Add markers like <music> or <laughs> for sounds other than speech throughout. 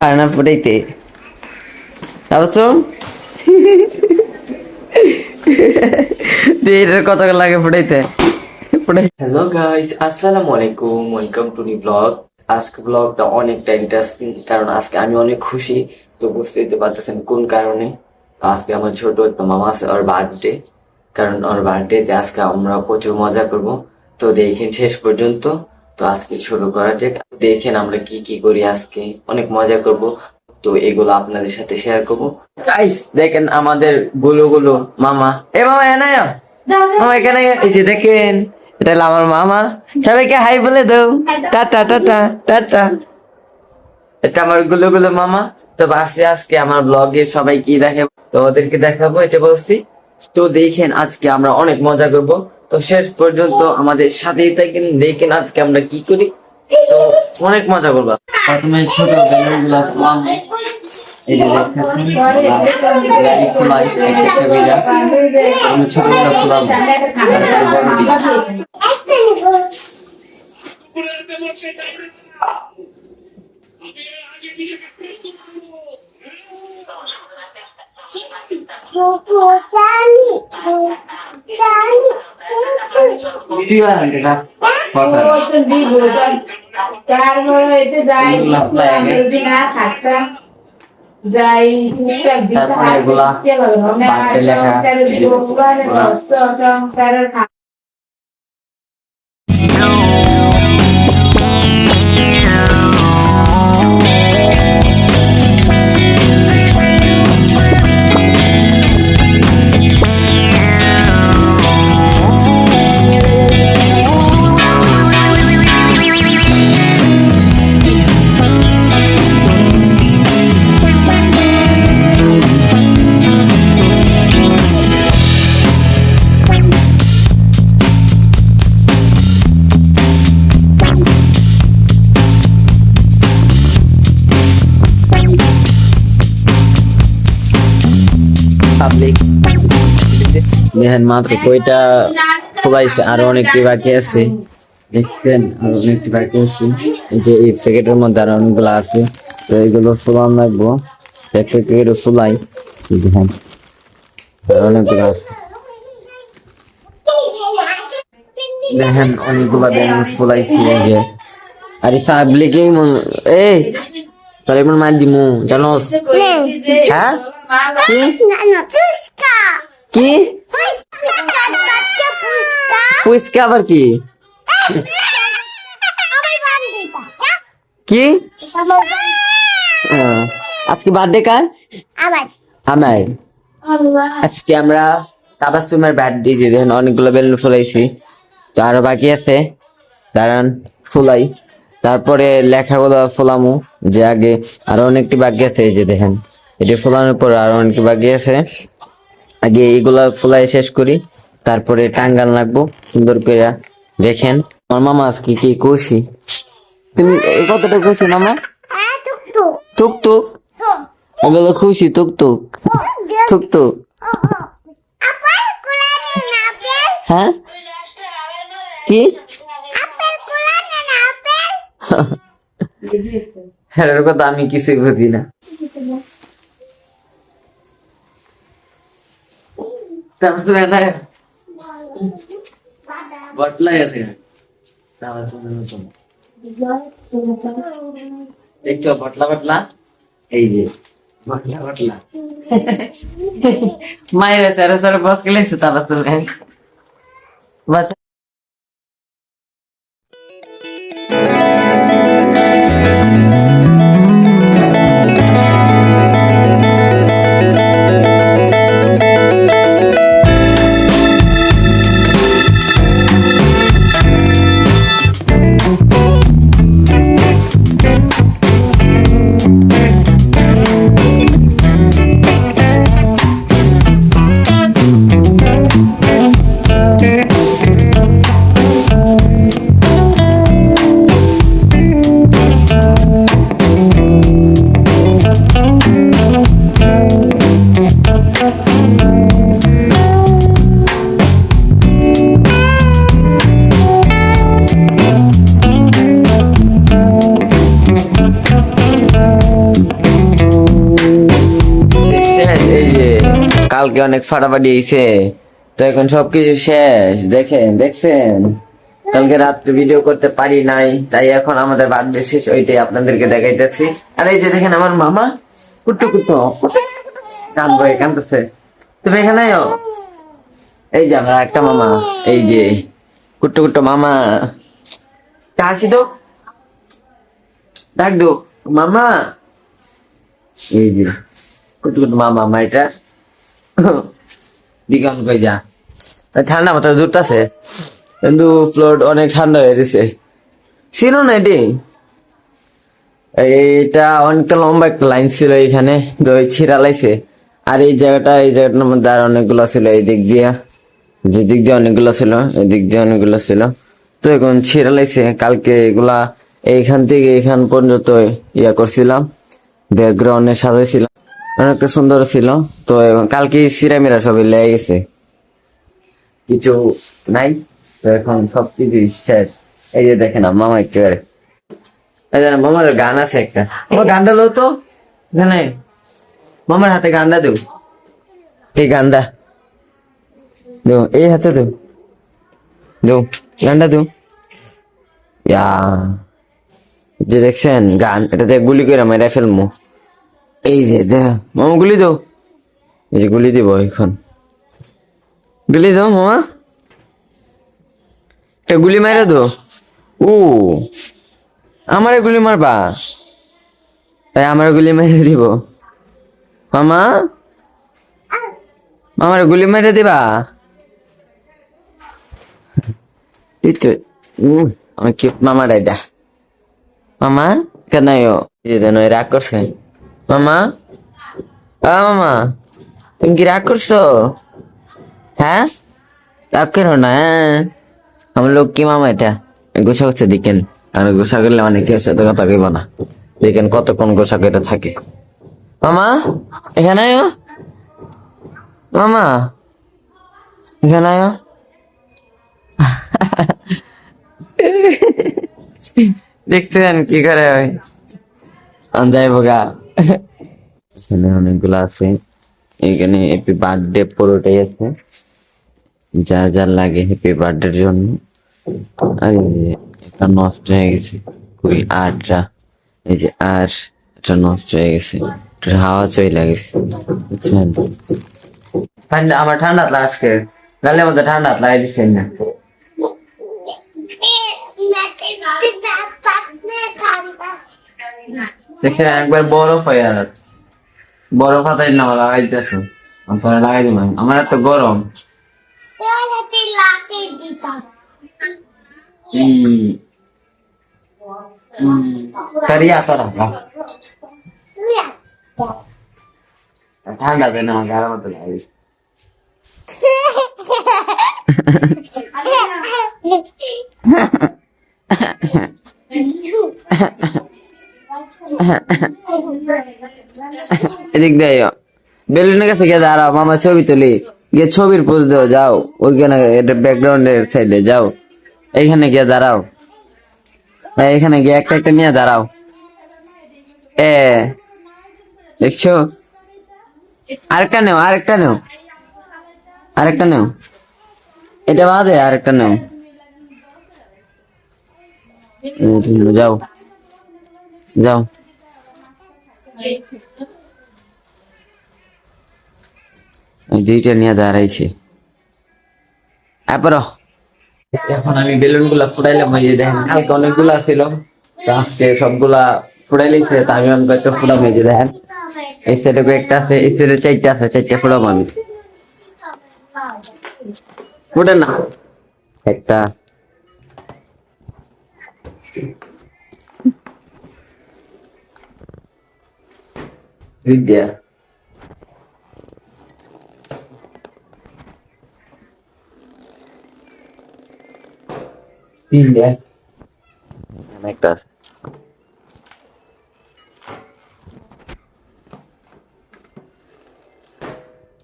আর না ফুটাইতে তারপর এটার হ্যালো গাইস আসসালামু আলাইকুম ওয়েলকাম টু নি ব্লগ আজকে ব্লগটা অনেকটা ইন্টারেস্টিং কারণ আজকে আমি অনেক খুশি, তো বুঝতেই তো পারতেছেন কোন কারণে। আজকে আমার ছোট একটা মামা আছে, ওর বার্থডে কারণ ওর বার্থডেতে আজকে আমরা প্রচুর মজা করব। তো দেখেন শেষ পর্যন্ত তো আজকে শুরু করা যাক। দেখেন আমরা কি কি করি আজকে। অনেক মজা করব। তো এগুলো আপনাদের সাথে শেয়ার করব। গাইস দেখেন আমাদেরগুলো গুলো মামা। এ মামা এনে মামা এখানে এই যে দেখেন এটা আমার মামা। সবাইকে হাই বলে দাও। টাটা টাটা টাটা এটা আমারগুলো গুলো মামা। তো বাসে আজকে আমার ব্লগে সবাই কি দেখে তো ওদেরকে দেখাবো এটা বলছি। তো দেখেন আজকে আমরা অনেক মজা করব। তো শেষ পর্যন্ত আমাদের সাথেই থাকেন। দেখেন আজকে আমরা কি করি। তো অনেক মজা করব। প্রথমে ছোট বেলুনগুলো ফুলাম এই যে দেখতেছেন গাড়ি একটা একটা বেলা আমি ছোটগুলো ফুলাম তারপরে বড় দিই। কি ফসল তারপর হয়েছে যাই যদি না থাকতাম যাই তারপরে এগুলা বাড়তে লেখা। সংসারের দেখেন মাত্র কয়টা খোলাইছে আরও অনেকটি বাকি আছে। দেখছেন আরও অনেকটি বাকি আছে। এই যে এই প্যাকেটের মধ্যে আরও অনেকগুলো আছে। তো এইগুলো ফুলান লাগবো। এক প্যাকেট ফুলাই। দেখেন অনেকগুলো আছে। দেখেন অনেকগুলো ব্যালুন ফুলাইছি এই যে। আরে পাবলিকে এই তোর এমন মার দিমু জানোস? হ্যাঁ? কি? কি? আবার কি? কি? আজকে বার্থডে কার? আমার আজকে আমরা তাবাসুমের বার্থডে দিয়ে অনেকগুলো বেলুন ফুলাইছি। তো আরও বাকি আছে। দাঁড়ান, ফুলাই। তারপরে লেখাগুলো ফুলামু, যে আগে আরও অনেকটি বাকি আছে, এই যে দেখেন। এটি ফুলানোর পর আরও অনেকটি বাকি আছে। আগে এগুলা ফুলাই শেষ করি তারপরে টাঙ্গাল লাগবো সুন্দর করে দেখেন। আমার মামা আজকে কি খুশি তুমি কতটা খুশি মামা? টুক টুক এগুলো খুশি টুক টুক টুক টুক হ্যাঁ? কি? এর কথা আমি কিছু বুঝি না। सबसे पहला है बटला ऐसे है तावा सुनो ना तुम देखो बटला बटला এই যে बटला बटला मायरे सर सर बस के लिए तावा सुनो बस thank you কালকে অনেক ফাটাফাটি হয়েছে তো এখন সবকিছু শেষ। দেখেন, দেখছেন? কালকে রাত্রে ভিডিও করতে পারি নাই, তাই এখন আমাদের বার্থডে শেষ, ওইটাই আপনাদেরকে দেখাইতেছি। আর এই যে দেখেন আমার মামা, কুট্টু কুট্টু তুমি এখানে? এই যে আমরা একটা মামা, এই যে কুট্টু কুট্টু মামা। তা তো? ডাক দো মামা, এই যে কুটু কুটু মামা এটা। <coughs> কই যা। ঠান্ডা কিন্তু ফ্লোর অনেক ঠান্ডা হয়ে গেছে। না এটি? অনেকটা লম্বা একটা লাইন ছিল এখানে ছিঁড়া লাইছে আর এই জায়গাটা, এই জায়গাটার মধ্যে আর অনেকগুলো ছিল এই দিক দিয়া। যে দিক দিয়ে অনেকগুলো ছিল, এই দিক দিয়ে অনেকগুলো ছিল। তো এখন ছিঁড়া লাইছে কালকে এগুলা এইখান থেকে এইখান পর্যন্ত ইয়া করছিলাম। ব্যাকগ্রাউন্ডে সাজাইছিলাম। অনেকটা সুন্দর ছিল। তো কালকে সিরামিরা সবই লেগে গেছে। কিছু নাই। তো এখন সব কিছু শেষ। এই যে দেখেন মামা একটু এই মামার গান আছে একটা। আমার গানটা লো তো। এখানে। মামার হাতে গানটা দেও। এই গানটা। দেও, এই হাতে দেও। দেও, গানটা দেও। ইয়া। যে দেখছেন, গান, এটাতে গুলি করে মেরে ফেলব এই যে, দেখ। মামা, গুলি দাও। এই যে গুলি দিব এখন। গুলি দাও, মামা। এটা গুলি মেরে দো ও আমারে গুলি মারবা। তাই আমার গুলি মেরে দিব। মামা আমার গুলি মেরে দিবা। আমার কি মামা ডাইডা মামা, কেন রাগ করছে? মামা? আ, মামা। তুমি কি রাগ করছ? হ্যাঁ? রাগ করো না হ্যাঁ। আমার লোক কি মামা এটা। গোসা করছে, দেখেন। আমি গোসা করলে মানে কেউ সাথে কথা কইব না। দেখেন কতক্ষণ গোসা করে থাকে। মামা, এখানে আয়ো। মামা, এখানে দেখছেন কি করে ওই যাই বোগা এখানে অনেকগুলো আছে এখানে হ্যাপি বার্থডে পুরোটাই আছে যা যা লাগে হ্যাপি বার্থডের জন্য আর এই যে এটা নষ্ট হয়ে গেছে কই আটটা এই যে আর এটা নষ্ট হয়ে গেছে হাওয়া চলে গেছে বুঝছেন ঠান্ডা আমার ঠান্ডা লাগছে আজকে গালের মধ্যে ঠান্ডা লাগাই দিচ্ছেন না দেখছেন একবার বরফ হয়ে আর বরফ হাতাই না লাগাই দিতেছ পরে লাগাই দিলাম আমার এত গরম ঠান্ডা দেয় না আমার গায়ের মতো লাগে এদিক দিয়ে বেলুনের কাছে গিয়ে দাঁড়াও ছবি তুলি। গিয়ে ছবির পোজ যাও। ওইখানে ব্যাকগ্রাউন্ডের সাইডে যাও। এইখানে গিয়ে দাঁড়াও। এখানে গিয়ে একটা একটা নিয়ে দাঁড়াও। এ, দেখছ? আরেকটা নেও আরেকটা নেও। আরেকটা নেও। এটা বাদে, আরেকটা নেও। যাও। যাও। দুইটা নিয়ে দাঁড়াইছে। তারপর এখন আমি বেলুনগুলা ফুটাইলাম ওই যে দেখেন কালকে অনেকগুলা ছিল আজকে সবগুলা ফুটাই লিখছে তা আমি অনেক একটা ফুটাম এই যে দেখেন। এই সাইডে কয়েকটা আছে এই সাইডে চারটা আছে চারটা ফুটাম আমি। ফুটে না। একটা। বিদ্যা তিনটা একটা আছে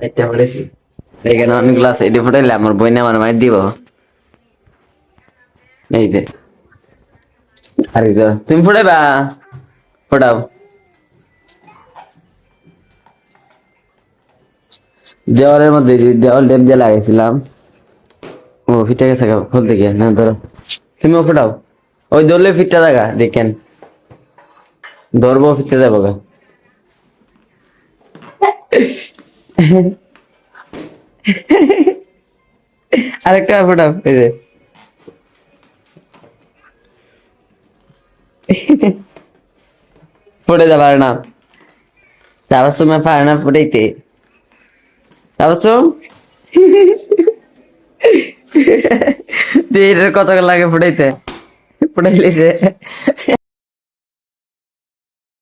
একটা ফুটেছি এখানে অনেকগুলো আছে এটি ফুটাইলে আমার বই না আমার মায়ের দিব এই যে আর এই যে, তুমি ফুটাইবা ফুটাও দেওয়ালের মধ্যে যে- দেওয়াল টেপ দিয়ে লাগাইছিলাম ও ফিটে গেছে গা, খুলতে গিয়ে না ধরো। তুমিও ফোটাও ওই ধরলে ফিটটা লাগা দেখেন। ধরবো ফিরতে যাব গা। আরেকটা ফোটাও এই যে। ফুটে যাবার না। তাবাসুম পারে না ফুটাইতে <laughs> দিয়ে এটার কত লাগে ফুটাইতে? ফুটাইলেছে